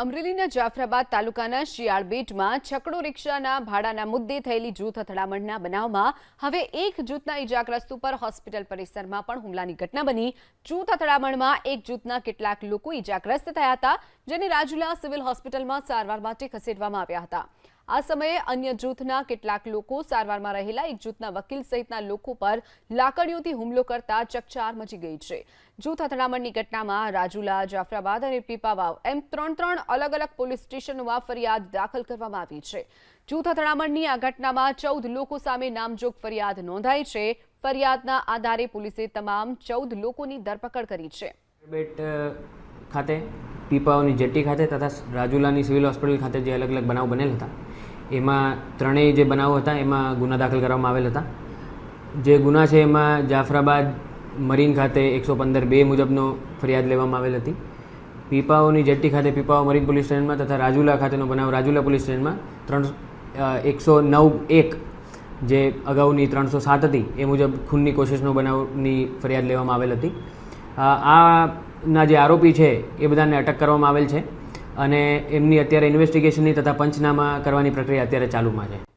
અમરેલીના જાફરાબાદ તાલુકાના શિયાળબેટમાં છકડો રિક્ષાના ભાડાના મુદ્દે થયેલી જૂથ અથડામણના બનાવમાં હવે એક જૂથના ઇજાગ્રસ્ત ઉપર હોસ્પિટલ પરિસરમાં પણ હુમલાની ઘટના બની. જૂથ અથડામણમાં એક જૂથના કેટલાક લોકો ઇજાગ્રસ્ત થયા હતા, જેને રાજુલા સિવિલ હોસ્પિટલમાં સારવાર માટે ખસેડવામાં આવ્યા હતા. આ સમયે અન્ય જૂથના કેટલાક લોકો સારવારમાં રહેલા, એક જૂથના વકીલ સહિતના લોકો પર લાકડીઓથી હુમલો કરતા ચકચાર મચી ગઈ છે. જૂથ અથડામણની ઘટનામાં રાજુલા, જાફરાબાદ અને પીપાવાવ એમ ત્રણ ત્રણ અલગ અલગ પોલીસ સ્ટેશનોમાં ફરિયાદ દાખલ કરવામાં આવી છે. જૂથ અથડામણની આ ઘટનામાં ચૌદ લોકો સામે નામજોગ ફરિયાદ નોંધાઈ છે. ફરિયાદના આધારે પોલીસે તમામ ચૌદ લોકોની ધરપકડ કરી છે. બેટ ખાતે પીપાઓની જેટી ખાતે તથા રાજુલાની સિવિલ હોસ્પિટલ ખાતે જે અલગ અલગ બનાવ બનેલ હતા એમાં ત્રણેય જે બનાવો હતા, એમાં ગુના દાખલ કરવામાં આવેલ હતા. જે ગુના છે એમાં જાફરાબાદ મરીન ખાતે એકસો પંદર બે મુજબનો ફરિયાદ લેવામાં આવેલ હતી. પીપાઓની જેટ્ટી ખાતે પીપાઓ મરીન પોલીસ સ્ટેશનમાં તથા રાજુલા ખાતેનો બનાવ રાજુલા પોલીસ સ્ટેશનમાં ત્રણ એકસો નવ એક જે અગાઉની ત્રણસો સાત હતી, એ મુજબ ખૂનની કોશિશનો બનાવની ફરિયાદ લેવામાં આવેલ હતી. આના જે આરોપી છે, એ બધાને અટક કરવામાં આવેલ છે. અને એમની અત્યારે ઇન્વેસ્ટિગેશનની તથા પંચનામા કરવાની પ્રક્રિયા અત્યારે ચાલુમાં છે.